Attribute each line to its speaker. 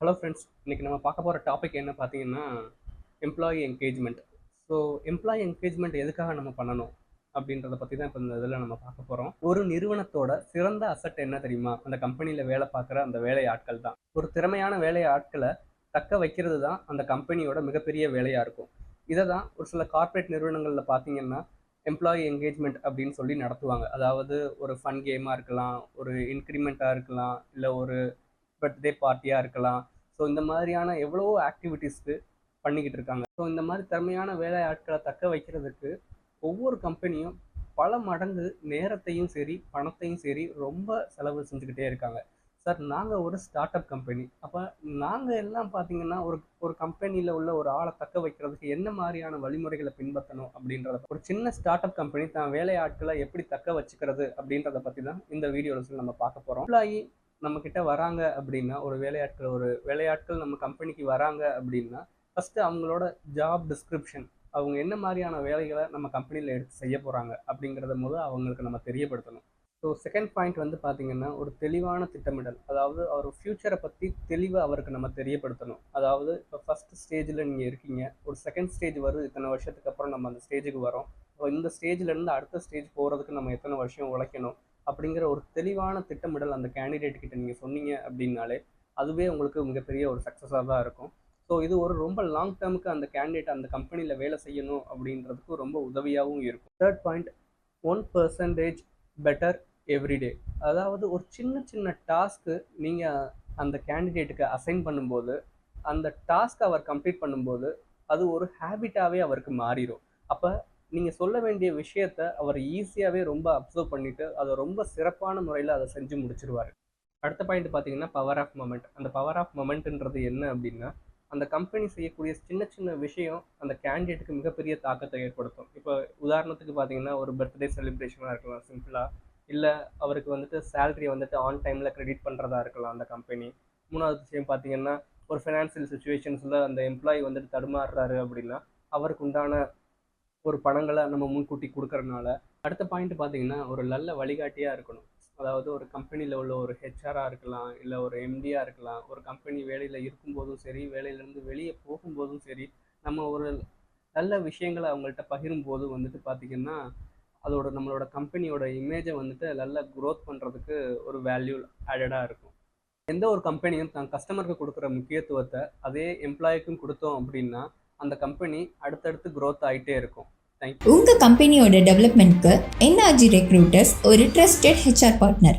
Speaker 1: Hello friends இன்றைக்கி நம்ம பார்க்க போகிற டாபிக் என்ன பார்த்தீங்கன்னா employee engagement so employee engagement எதுக்காக நம்ம பண்ணணும்? அப்படின்றத பற்றி தான் இப்போ இந்த இதில் நம்ம பார்க்க போகிறோம் ஒரு நிறுவனத்தோட சிறந்த அசட் என்ன தெரியுமா? அந்த கம்பெனியில் வேலை பார்க்குற அந்த வேலை ஆட்கள் தான். ஒரு திறமையான வேலை ஆட்களை தக்க வைக்கிறது தான் அந்த கம்பெனியோட மிகப்பெரிய வேலையாக இருக்கும். இதை தான் ஒரு சில கார்ப்பரேட் நிறுவனங்களில் பார்த்தீங்கன்னா எம்ப்ளாயி என்கேஜ்மெண்ட் அப்படின்னு சொல்லி நடத்துவாங்க. அதாவது ஒரு ஃபன் கேமாக இருக்கலாம் ஒரு இன்க்ரிமெண்ட்டாக இருக்கலாம் இல்லை ஒரு பர்த்டே பார்ட்டியாக இருக்கலாம் ஸோ இந்த மாதிரியான எவ்வளவோ ஆக்டிவிட்டீஸ்க்கு பண்ணிக்கிட்டு இருக்காங்க. ஸோ இந்த மாதிரி திறமையான வேலை ஆட்களை தக்க வைக்கிறதுக்கு ஒவ்வொரு கம்பெனியும் பல மடங்கு நேரத்தையும் சரி பணத்தையும் சரி ரொம்ப செலவு செஞ்சுக்கிட்டே இருக்காங்க. சார் நாங்கள் ஒரு ஸ்டார்ட் அப் கம்பெனி அப்போ நாங்கள் எல்லாம் பார்த்தீங்கன்னா ஒரு ஒரு கம்பெனியில் உள்ள ஒரு ஆளை தக்க வைக்கிறதுக்கு என்ன மாதிரியான வழிமுறைகளை பின்பற்றணும் அப்படின்றத ஒரு சின்ன ஸ்டார்ட் அப் கம்பெனி தான் வேலை ஆட்களை எப்படி தக்க வச்சுக்கிறது அப்படின்றத பற்றி தான் இந்த வீடியோவில் நம்ம பார்க்க போகிறோம் எம்ப்ளாயி நம்ம கிட்ட வராங்க அப்படின்னா ஒரு வேலையாட்கள் ஒரு வேலையாட்கள் நம்ம கம்பெனிக்கு வராங்க அப்படின்னா ஃபஸ்ட்டு அவங்களோட ஜாப் டிஸ்கிரிப்ஷன் அவங்க என்ன மாதிரியான வேலைகளை நம்ம கம்பெனியில் எடுத்து செய்ய போகிறாங்க அப்படிங்கிறத போது அவங்களுக்கு நம்ம தெரியப்படுத்தணும். ஸோ செகண்ட் பாயிண்ட் வந்து பார்த்திங்கன்னா ஒரு தெளிவான திட்டமிடல் அதாவது அவர் ஃப்யூச்சரை பற்றி தெளிவாக அவருக்கு நம்ம தெரியப்படுத்தணும். அதாவது இப்போ ஃபஸ்ட் ஸ்டேஜில் நீங்கள் இருக்கீங்க ஒரு செகண்ட் ஸ்டேஜ் வருது இத்தனை வருஷத்துக்கு அப்புறம் நம்ம அந்த ஸ்டேஜுக்கு வரோம். ஸோ இந்த ஸ்டேஜ்லேருந்து அடுத்த ஸ்டேஜ் போகிறதுக்கு நம்ம எத்தனை வருஷம் உழைக்கணும்? அப்படிங்கிற ஒரு தெளிவான திட்டமிடல் அந்த கேண்டிடேட் கிட்ட நீங்கள் சொன்னீங்க அப்படின்னாலே அதுவே உங்களுக்கு மிகப்பெரிய ஒரு சக்ஸஸாக தான் இருக்கும். ஸோ இது ஒரு ரொம்ப லாங் டேர்முக்கு அந்த கேண்டிடேட் அந்த கம்பெனியில் வேலை செய்யணும் அப்படின்றதுக்கு ரொம்ப உதவியாகவும் இருக்கும். Third point one percentage better everyday அதாவது ஒரு சின்ன சின்ன டாஸ்க்கு நீங்கள் அந்த கேண்டிடேட்டுக்கு அசைன் பண்ணும்போது அந்த டாஸ்க் அவர் கம்ப்ளீட் பண்ணும்போது அது ஒரு ஹேபிட்டாகவே அவருக்கு மாறிடும் அப்போ நீங்கள் சொல்ல வேண்டிய விஷயத்த அவர் ஈஸியாகவே ரொம்ப அப்சர்வ் பண்ணிவிட்டு அதை ரொம்ப சிறப்பான முறையில் அதை செஞ்சு முடிச்சிருவார். அடுத்த பாயிண்ட் பார்த்தீங்கன்னா பவர் ஆஃப் மொமெண்ட் அந்த பவர் ஆஃப் மொமெண்ட்ன்றது என்ன அப்படின்னா அந்த கம்பெனி செய்யக்கூடிய சின்ன சின்ன விஷயம் அந்த கேண்டிடேட்டுக்கு மிகப்பெரிய தாக்கத்தை ஏற்படுத்தும். இப்போ உதாரணத்துக்கு பார்த்தீங்கன்னா ஒரு பர்த்டே செலிப்ரேஷனாக இருக்கலாம் சிம்பிளாக இல்லை அவருக்கு வந்துட்டு சேலரியை வந்துட்டு ஆன் டைமில் கிரெடிட் பண்ணுறதா இருக்கலாம் அந்த கம்பெனி மூணாவது விஷயம் பார்த்தீங்கன்னா ஒரு ஃபினான்சியல் சுச்சுவேஷன்ஸில் அந்த எம்ப்ளாயி வந்துட்டு தடுமாறுறாரு அப்படின்னா அவருக்கு உண்டான ஒரு பணங்களை நம்ம முன்கூட்டி கொடுக்கறனால அடுத்த பாயிண்ட் பார்த்தீங்கன்னா ஒரு நல்ல வழிகாட்டியாக இருக்கணும். அதாவது ஒரு கம்பெனியில் உள்ள ஒரு ஹெச்ஆராக இருக்கலாம் இல்லை ஒரு எம்டியாக இருக்கலாம். ஒரு கம்பெனி வேலையில் இருக்கும்போதும் சரி வேலையிலேருந்து வெளியே போகும்போதும் சரி நம்ம ஒரு நல்ல விஷயங்களை அவங்கள்ட்ட பகிரும்போது வந்துட்டு பார்த்திங்கன்னா அதோட நம்மளோட கம்பெனியோட இமேஜை வந்துட்டு நல்லா க்ரோத் பண்ணுறதுக்கு ஒரு வேல்யூ ஆடடாக இருக்கும். எந்த ஒரு கம்பெனியும் தன் கஸ்டமருக்கு கொடுக்குற முக்கியத்துவத்தை அதே எம்ப்ளாய்க்கும் கொடுத்தோம் அப்படின்னா அந்த கம்பெனி அடுத்தடுத்து க்ரோத் ஆகிட்டே இருக்கும். தேங்க்யூ
Speaker 2: உங்க கம்பெனியோட டெவலப்மெண்ட்க்கு என்ஆர்ஜி ரெக்ரூட்டர்ஸ் ஒரு ட்ரஸ்டட் ஹெச்ஆர் பார்ட்னர்